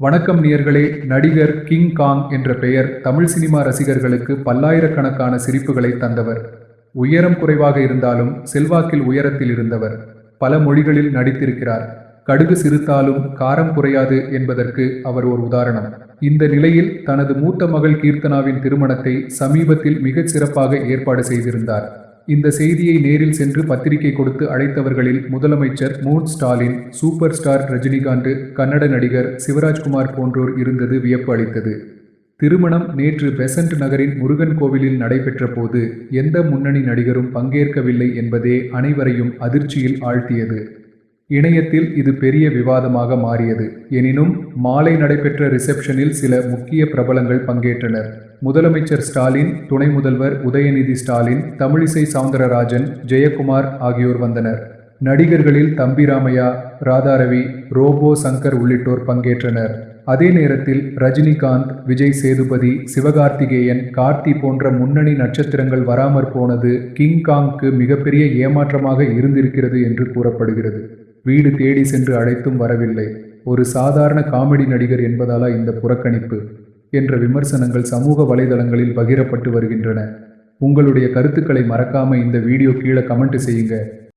வணக்கம் நேயர்களே நடிகர் கிங் காங் என்ற பெயர் தமிழ் சினிமா ரசிகர்களுக்கு பல்லாயிரக்கணக்கான சிரிப்புகளை தந்தவர். உயரம் குறைவாக இருந்தாலும் செல்வாக்கில் உயரத்தில் இருந்தவர். பல மொழிகளில் நடித்திருக்கிறார். கடுகு சிறுத்தாலும் காரம் குறையாது என்பதற்கு அவர் ஒரு உதாரணம். இந்த நிலையில் தனது மூத்த மகள் கீர்த்தனாவின் திருமணத்தை சமீபத்தில் மிகச் சிறப்பாக ஏற்பாடு செய்திருந்தார். இந்த செய்தியை நேரில் சென்று பத்திரிகை கொடுத்து அழைத்தவர்களில் முதலமைச்சர் மூன் ஸ்டாலின் சூப்பர் ஸ்டார் ரஜினிகாந்த் கன்னட நடிகர் சிவராஜ்குமார் போன்றோர் இருந்தது வியப்பு அளித்தது. திருமணம் நேற்று பெசன்ட் நகரின் முருகன் கோவிலில் நடைபெற்ற போது எந்த முன்னணி நடிகரும் பங்கேற்கவில்லை என்பதே அனைவரையும் அதிர்ச்சியில் ஆழ்த்தியது. இணையத்தில் இது பெரிய விவாதமாக மாறியது. எனினும் மாலை நடைபெற்ற ரிசப்ஷனில் சில முக்கிய பிரபலங்கள் பங்கேற்றனர். முதலமைச்சர் ஸ்டாலின் துணை முதல்வர் உதயநிதி ஸ்டாலின் தமிழிசை சவுந்தரராஜன் ஜெயக்குமார் ஆகியோர் வந்தனர். நடிகர்களில் தம்பிராமையா ராதாரவி ரோபோ சங்கர் உள்ளிட்டோர் பங்கேற்றனர். அதே நேரத்தில் ரஜினிகாந்த் விஜய் சேதுபதி சிவகார்த்திகேயன் கார்த்தி போன்ற முன்னணி நட்சத்திரங்கள் வராமற் போனது கிங்காங்க்கு மிகப்பெரிய ஏமாற்றமாக இருந்திருக்கிறது என்று கூறப்படுகிறது. வீடு தேடி சென்று அழைத்தும் வரவில்லை. ஒரு சாதாரண காமெடி நடிகர் என்பதாலா இந்த புறக்கணிப்பு? என்ற விமர்சனங்கள் சமூக வலைதளங்களில் பகிரப்பட்டு வருகின்றன. உங்களுடைய கருத்துக்களை மறக்காம இந்த வீடியோ கீழே கமெண்ட் செய்யுங்க.